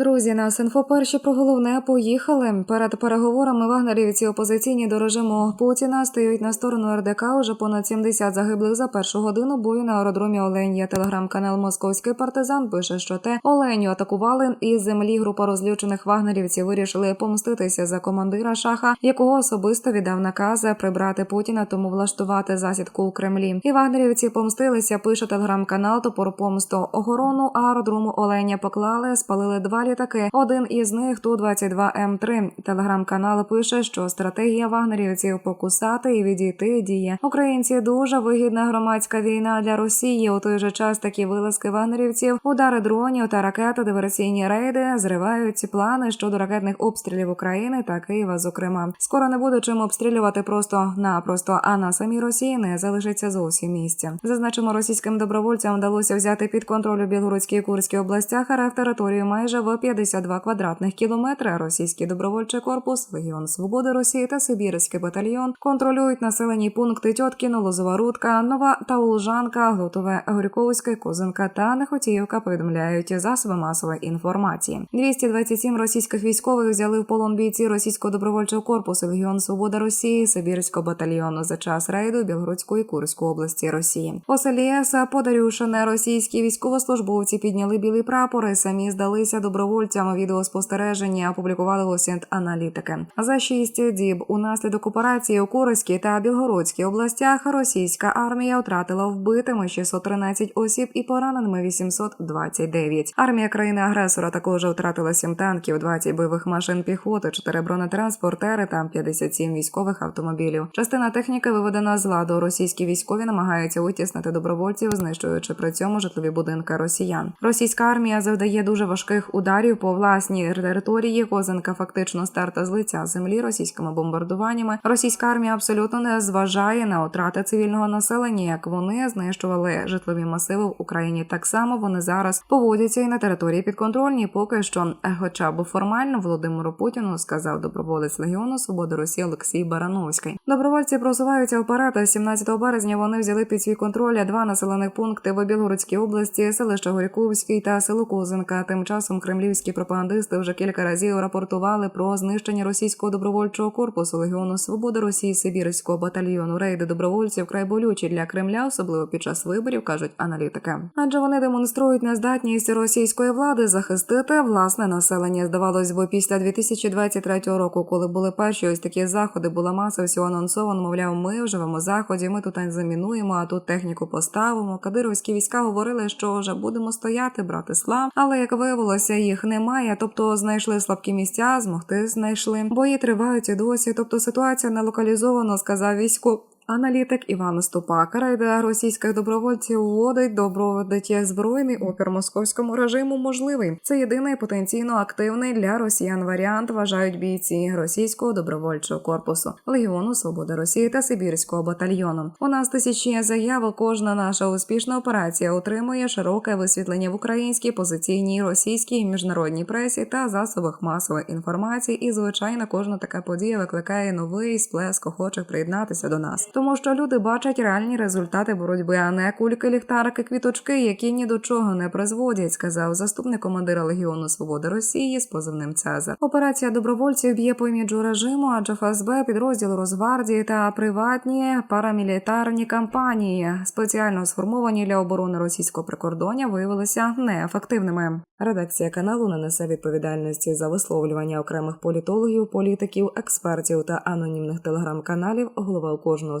Друзі, нас інфоперші про головне поїхали. Перед переговорами вагнерівці опозиційні до режиму Путіна стають на сторону РДК. Уже понад 70 загиблих за першу годину бою на аеродромі Оленя. Телеграм-канал Московський партизан пише, що те Оленю атакували із землі. Група розлючених вагнерівців вирішили помститися за командира шаха, якого особисто віддав накази прибрати Путіна, тому влаштувати засідку у Кремлі. І вагнерівці помстилися. Пише телеграм-канал Топор помсту охорону аеродрому Оленя поклали, спалили два літаки. Один із них ту 22 м 3 Телеграм-канал пише, що стратегія вагнерівців покусати і відійти діє. Українці дуже вигідна громадська війна для Росії. У той же час такі вилазки вагнерівців, удари дронів та ракети, диверсійні рейди зривають ці плани щодо ракетних обстрілів України та Києва. Зокрема, скоро не буде чим обстрілювати просто-напросто, а на самій Росії не залишиться зовсім місця. Зазначимо, російським добровольцям вдалося взяти під контроль у Білгородській і Курській областях РФ територію майже в 52 квадратних кілометри. Російський добровольчий корпус, Легіон Свободи Росії та Сибірський батальйон контролюють населені пункти Тьоткіно, Лозова Нова Таулжанка, Глутове, Горьковська, Козинка та Нехотіївка. Повідомляють засоби масової інформації. 227 російських військових взяли в полон бійці російського добровольчого корпусу Легіон Свобода Росії, Сибірського батальйону за час рейду Білгородську і Курську області Росії. У селі Еса Подарюшине російські військовослужбовці підняли білі прапори. Самі здалися добровольцям. Відеоспостереження опублікували Осінт аналітики. За шість діб унаслідок операції у Курській та Білгородській областях російська армія втратила вбитими 613 осіб і пораненими 829. Армія країни-агресора також втратила 7 танків, 20 бойових машин піхоти, 4 бронетранспортери та 57 військових автомобілів. Частина техніки виведена з ладу. Російські військові намагаються витіснити добровольців, знищуючи при цьому житлові будинки росіян. Російська армія завдає дуже важких ударів по власній території. Козинка фактично старта з лиця землі російськими бомбардуваннями. Російська армія абсолютно не зважає на втрати цивільного населення, як вони знищували житлові масиви в Україні. Так само вони зараз поводяться і на території підконтрольній. Поки що, е, хоча б формально Володимиру Путіну сказав доброволець Легіону Свободи Росії Олексій Барановський. Добровольці просуваються вперед. а 17 березня вони взяли під свій контроль два населених пункти в Білгородській області, селище Горіковський та село Козинка. Тим часом кремлівські пропагандисти вже кілька разів рапортували про знищення російського добровольчого корпусу Легіону Свободи Росії Сибірського батальйону. Рейди добровольців край болючі для Кремля, особливо під час виборів, кажуть аналітики. Адже вони демонструють нездатність російської влади захистити власне населення. Здавалось би, після 2023 року, коли були перші ось такі заходи, була маса всього анонсовано. Мовляв, ми вживемо заході, ми тут замінуємо, а тут техніку поставимо. Кадировські війська говорили, що вже будемо стояти, брати слав. Але як виявилося, їх немає. Тобто знайшли слабкі місця, змогти знайшли. Бої тривають і досі. Тобто ситуація не локалізовано, сказав військо. Аналітик Іван Ступак рейда російських добровольців вводить доброводить збройний опір московському режиму можливий. Це єдиний потенційно активний для росіян варіант. Вважають бійці російського добровольчого корпусу Легіону Свободи Росії та Сибірського батальйону. У нас тисячі заявок. Кожна наша успішна операція отримує широке висвітлення в українській позиційній російській міжнародній пресі та засобах масової інформації. І звичайно, кожна така подія викликає новий сплеск охочих приєднатися до нас тому що люди бачать реальні результати боротьби, а не кульки, ліхтарики, квіточки, які ні до чого не призводять, сказав заступник командира Легіону Свободи Росії з позивним Цезар. Операція добровольців б'є по іміджу режиму, адже ФСБ, підрозділ Росгвардії та приватні парамілітарні кампанії, спеціально сформовані для оборони російського прикордоння, виявилися неефективними. Редакція каналу не несе відповідальності за висловлювання окремих політологів, політиків, експертів та анонімних телеграм-каналів. Голова у кожного